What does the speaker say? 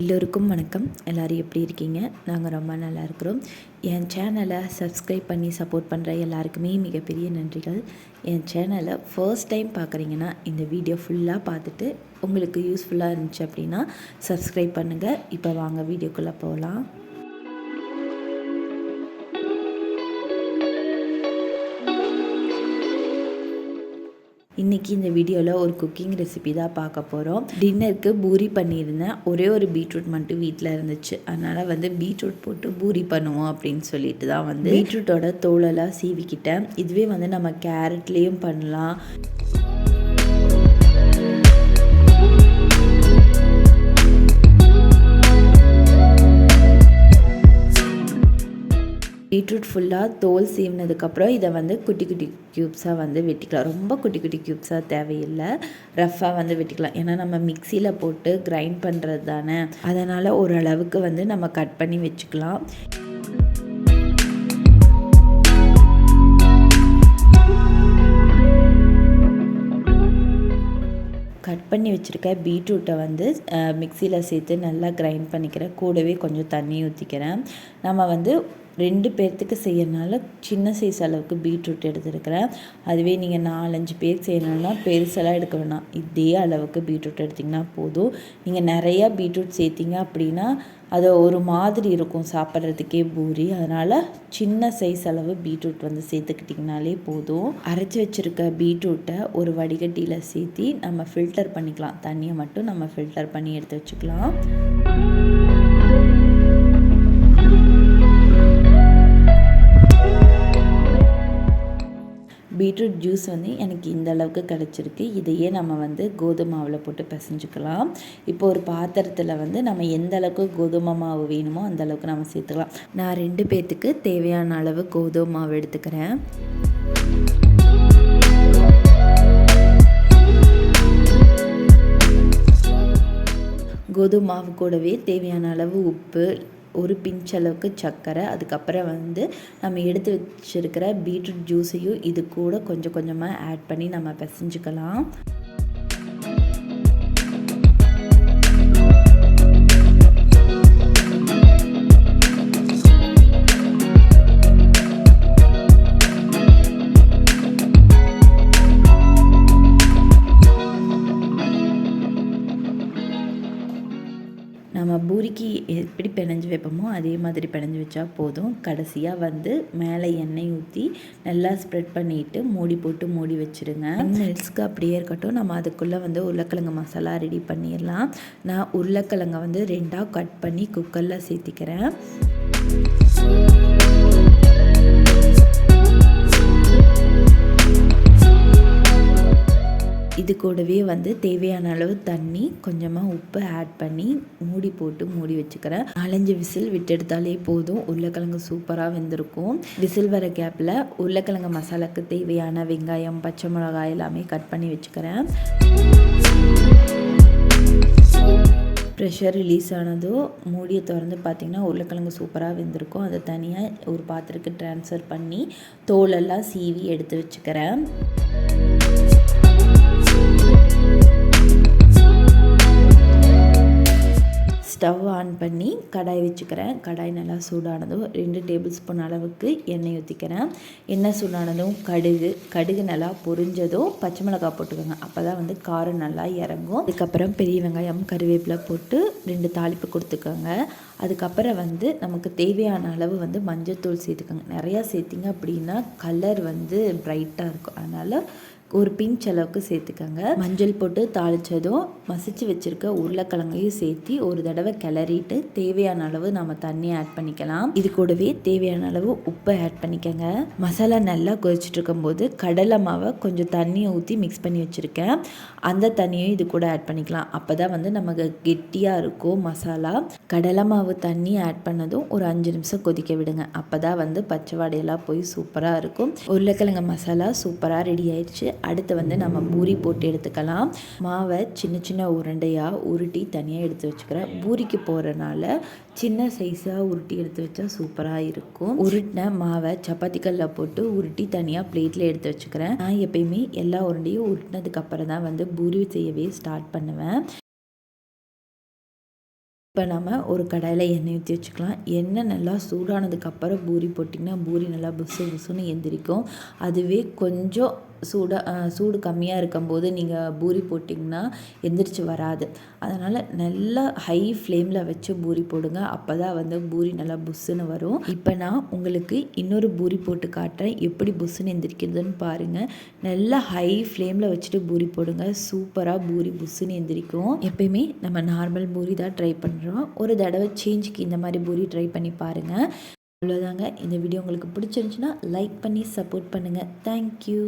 எல்லோருக்கும் வணக்கம். எல்லோரும் எப்படி இருக்கீங்க? நாங்கள் ரொம்ப நல்லா இருக்கிறோம். என் சேனலை சப்ஸ்கிரைப் பண்ணி சப்போர்ட் பண்ணுற எல்லாருக்குமே மிகப்பெரிய நன்றிகள். என் சேனலை ஃபர்ஸ்ட் டைம் பார்க்குறீங்கன்னா இந்த வீடியோ ஃபுல்லாக பார்த்துட்டு உங்களுக்கு யூஸ்ஃபுல்லாக இருந்துச்சு அப்படின்னா சப்ஸ்கிரைப் பண்ணுங்கள் இப்போ வாங்க வீடியோக்குள்ளே போகலாம் இன்றைக்கி இந்த வீடியோவில் ஒரு குக்கிங் ரெசிபி தான் பார்க்க போகிறோம் டின்னருக்கு பூரி பண்ணியிருந்தேன். ஒரே ஒரு பீட்ரூட் மட்டும் வீட்டில் இருந்துச்சு. அதனால் வந்து பீட்ரூட் போட்டு பூரி பண்ணுவோம் அப்படின்னு சொல்லிட்டு தான் வந்து பீட்ரூட்டோட தோலெல்லாம் சீவிக்கிட்டேன். இதுவே வந்து நம்ம கேரட்லேயும் பண்ணலாம். பீட்ரூட் ஃபுல்லாக தோல் சீவினதுக்கப்புறம் இதை வந்து குட்டி குட்டி க்யூப்ஸாக வந்து வெட்டிக்கலாம். ரொம்ப குட்டி குட்டி க்யூப்ஸாக தேவையில்லை. ரஃப்பாக வந்து வெட்டிக்கலாம். ஏன்னா நம்ம மிக்சியில் போட்டு கிரைண்ட் பண்ணுறது தானே. அதனால் ஓரளவுக்கு வந்து நம்ம கட் பண்ணி வச்சுக்கலாம். கட் பண்ணி வச்சுருக்க பீட்ரூட்டை வந்து மிக்சியில் சேர்த்து நல்லா கிரைண்ட் பண்ணிக்கிறேன் கூடவே கொஞ்சம் தண்ணி ஊற்றிக்கிறேன் நம்ம வந்து ரெண்டு பேர்த்துக்கு செய்யறனால சின்ன சைஸ் அளவுக்கு பீட்ரூட் எடுத்துருக்கிறேன். அதுவே நீங்கள் நாலஞ்சு பேர் செய்யணும்னா பெருசெல்லாம் எடுக்க வேணாம். இதே அளவுக்கு பீட்ரூட் எடுத்திங்கன்னா போதும். நீங்கள் நிறையா பீட்ரூட் சேர்த்திங்க அப்படின்னா அது ஒரு மாதிரி இருக்கும் சாப்பிட்றதுக்கே பூரி. அதனால் சின்ன சைஸ் அளவு பீட்ரூட் வந்து சேர்த்துக்கிட்டிங்கனாலே போதும். அரைச்சி வச்சுருக்க பீட்ரூட்டை ஒரு வடிகட்டியில் சேர்த்தி நம்ம ஃபில்டர் பண்ணிக்கலாம். தண்ணியை மட்டும் நம்ம ஃபில்டர் பண்ணி எடுத்து வச்சுக்கலாம். பீட்ரூட் ஜூஸ் வந்து எனக்கு இந்த அளவுக்கு கிடச்சிருக்கு. இதையே நம்ம வந்து கோதுமை மாவில் போட்டு பிசைஞ்சுக்கலாம். இப்போ ஒரு பாத்திரத்தில் வந்து நம்ம எந்த அளவுக்கு கோதுமை மாவு வேணுமோ அந்த அளவுக்கு நம்ம சேர்த்துக்கலாம். நான் ரெண்டு பேர்த்துக்கு தேவையான அளவு கோதுமை மாவு எடுத்துக்கிறேன். கோதுமை மாவு கூடவே தேவையான அளவு உப்பு ஒரு பிஞ்ச் அளவுக்கு சர்க்கரை அதுக்கப்புறம் வந்து நம்ம எடுத்து வச்சுருக்கிற பீட்ரூட் ஜூஸையும் இது கூட கொஞ்சம் கொஞ்சமாக ஆட் பண்ணி நம்ம பிசைஞ்சுக்கலாம். பூரிக்கு எப்படி பிணைஞ்சு வைப்போமோ அதே மாதிரி பிணைஞ்சு வச்சா போதும். கடைசியாக வந்து மேலே எண்ணெய் ஊற்றி நல்லா ஸ்ப்ரெட் பண்ணிவிட்டு மூடி போட்டு மூடி வச்சுருங்க. மினிட்ஸ்க்கு அப்படியே இருக்கட்டும். நம்ம அதுக்குள்ளே வந்து உருளைக்கிழங்கு மசாலா ரெடி பண்ணிடலாம். நான் உருளைக்கிழங்கை வந்து ரெண்டாக கட் பண்ணி குக்கரில் சேர்த்திக்கிறேன். இது கூடவே வந்து தேவையான அளவு தண்ணி கொஞ்சமாக உப்பு ஆட் பண்ணி மூடி போட்டு மூடி வச்சுக்கிறேன். நாலஞ்சு விசில் விட்டெடுத்தாலே போதும். உருளைக்கிழங்கு சூப்பராக வெந்திருக்கும். விசில் வர கேப்பில் உருளைக்கிழங்கு மசாலாக்கு தேவையான வெங்காயம் பச்சை மிளகாய் எல்லாமே கட் பண்ணி வச்சுக்கிறேன். ப்ரெஷர் ரிலீஸ் ஆனதும் மூடியை திறந்து பார்த்திங்கன்னா உருளைக்கிழங்கு சூப்பராக வெந்திருக்கும். அதை தனியாக ஒரு பாத்திரத்துக்கு ட்ரான்ஸ்ஃபர் பண்ணி தோலெல்லாம் சீவி எடுத்து வச்சுக்கிறேன். ஸ்டவ் ஆன் பண்ணி கடாய் வச்சுக்கிறேன். கடாய் நல்லா சூடானதும் ரெண்டு டேபிள் ஸ்பூன் அளவுக்கு எண்ணெய் ஊற்றிக்கிறேன் எண்ணெய் சூடானதும் கடுகு கடுகு நல்லா பொரிஞ்சதும் பச்சை மிளகாய் போட்டுக்கோங்க. அப்போ தான் வந்து காரம் நல்லா இறங்கும். அதுக்கப்புறம் பெரிய வெங்காயம் கருவேப்பிலை போட்டு ரெண்டு தாளிப்பு கொடுத்துக்கோங்க. அதுக்கப்புறம் வந்து நமக்கு தேவையான அளவு வந்து மஞ்சள் தூள் சேர்த்துக்கோங்க. நிறையா சேர்த்திங்க அப்படின்னா கலர் வந்து ப்ரைட்டாக இருக்கும். அதனால் ஒரு பிஞ்ச் அளவுக்கு சேர்த்துக்கோங்க. மஞ்சள் போட்டு தாளித்ததும் மசிச்சு வச்சுருக்க உருளைக்கிழங்கையும் சேர்த்து ஒரு தடவை கிளறிட்டு தேவையான அளவு நம்ம தண்ணி ஆட் பண்ணிக்கலாம். இது கூடவே தேவையான அளவு உப்பை ஆட் பண்ணிக்கோங்க. மசாலா நல்லா கொதிச்சுட்டு இருக்கும்போது கடலை மாவை கொஞ்சம் தண்ணியை ஊற்றி மிக்ஸ் பண்ணி வச்சுருக்கேன். அந்த தண்ணியும் இது கூட ஆட் பண்ணிக்கலாம். அப்போ தான் வந்து நமக்கு கெட்டியாக இருக்கும் மசாலா. கடலை மாவு தண்ணி ஆட் பண்ணதும் ஒரு அஞ்சு நிமிஷம் கொதிக்க விடுங்க. அப்போ தான் வந்து பச்சை வாடையெல்லாம் போய் சூப்பராக இருக்கும். உருளைக்கிழங்கு மசாலா சூப்பராக ரெடி ஆயிடுச்சு. அடுத்து வந்து நம்ம பூரி போட்டு எடுத்துக்கலாம். மாவை சின்ன சின்ன உருண்டையாக உருட்டி தனியாக எடுத்து வச்சுக்கிறேன் பூரிக்கு போகிறனால சின்ன சைஸாக உருட்டி எடுத்து வச்சா சூப்பராக இருக்கும். உருட்டின மாவை சப்பாத்தி போட்டு உருட்டி தனியாக பிளேட்டில் எடுத்து வச்சுக்கிறேன். நான் எப்பயுமே எல்லா உருண்டையும் உருட்டினதுக்கப்புறம் தான் வந்து பூரி செய்யவே ஸ்டார்ட் பண்ணுவேன். இப்போ நம்ம ஒரு கடாயில் எண்ணெய் ஊற்றி வச்சுக்கலாம். எண்ணெய் நல்லா சூடானதுக்கப்புறம் பூரி போட்டிங்கன்னா பூரி நல்லா புசு புசுன்னு எந்திரிக்கும். அதுவே கொஞ்சம் சூடாக சூடு கம்மியாக இருக்கும்போது நீங்கள் பூரி போட்டிங்கன்னா எந்திரிச்சு வராது. அதனால் நல்லா ஹை ஃப்ளேமில் வச்சு பூரி போடுங்க. அப்போ தான் வந்து பூரி நல்லா புஸ்ஸுன்னு வரும். இப்போ நான் உங்களுக்கு இன்னொரு பூரி போட்டு காட்டுறேன். எப்படி புஸ்ஸுன்னு எந்திரிக்கிறதுன்னு பாருங்கள் நல்லா ஹை ஃப்ளேமில் வச்சுட்டு பூரி போடுங்க. சூப்பராக பூரி புஸ்ஸுன்னு எந்திரிக்கும். எப்பயுமே நம்ம நார்மல் பூரி தான் ட்ரை பண்ணுறோம் ஒரு தடவை சேஞ்சுக்கு இந்த மாதிரி பூரி ட்ரை பண்ணி பாருங்கள் அவ்வளோதாங்க இந்த வீடியோ உங்களுக்கு பிடிச்சிருந்துச்சுன்னா லைக் பண்ணி சப்போர்ட் பண்ணுங்கள் தேங்க்யூ